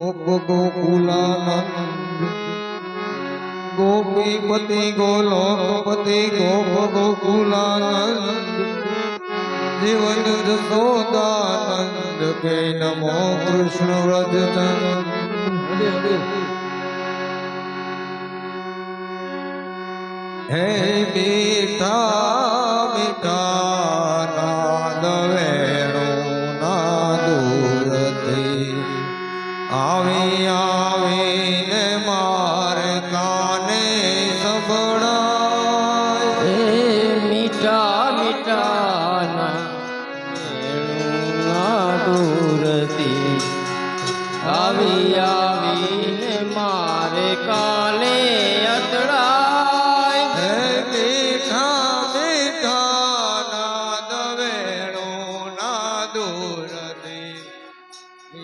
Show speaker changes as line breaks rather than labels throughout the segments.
ગોકુલાનંદ ગોપીપતિ ગોલોકપતિ ગોપ ગોકુલાનંદ જીવન જશોદાનંદ કે નમો કૃષ્ણ વ્રજ હે મીઠા મીઠા ડોર દે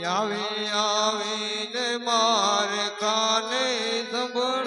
આવે આવીને માર કાને
સંભળ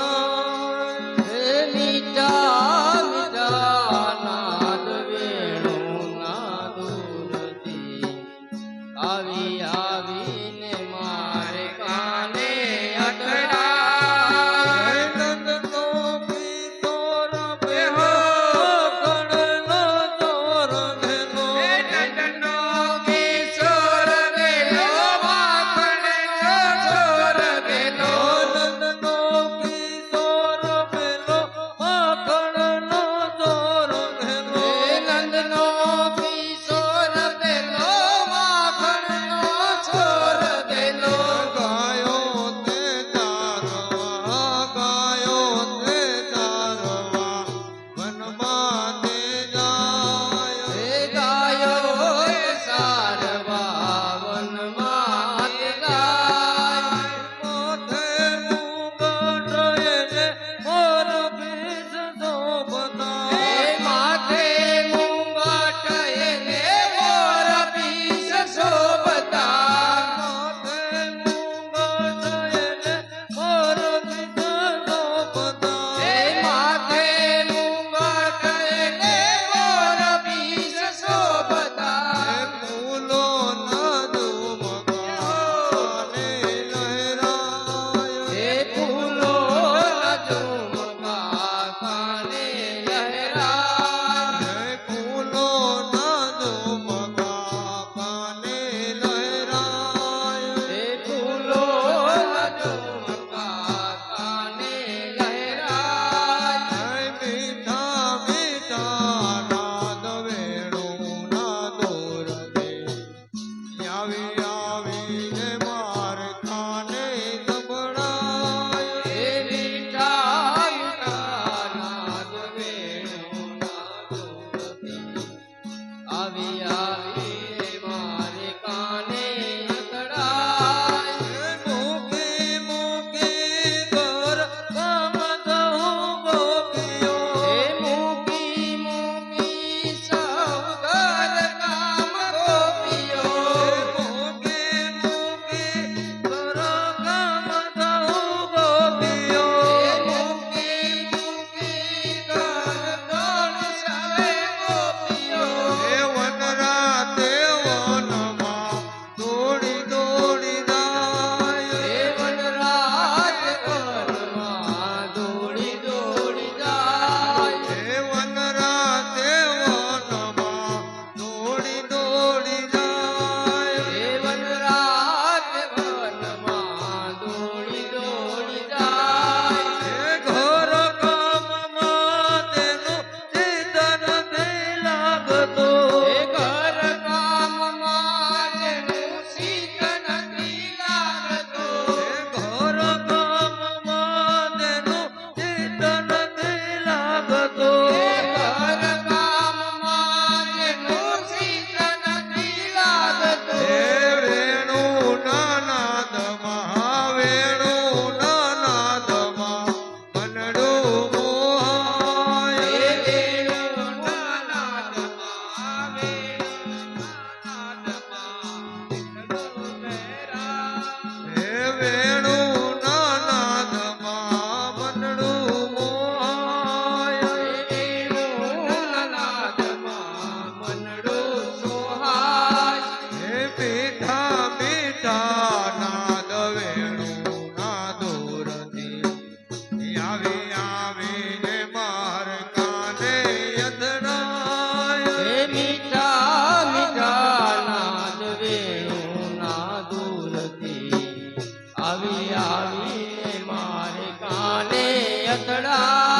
રતડા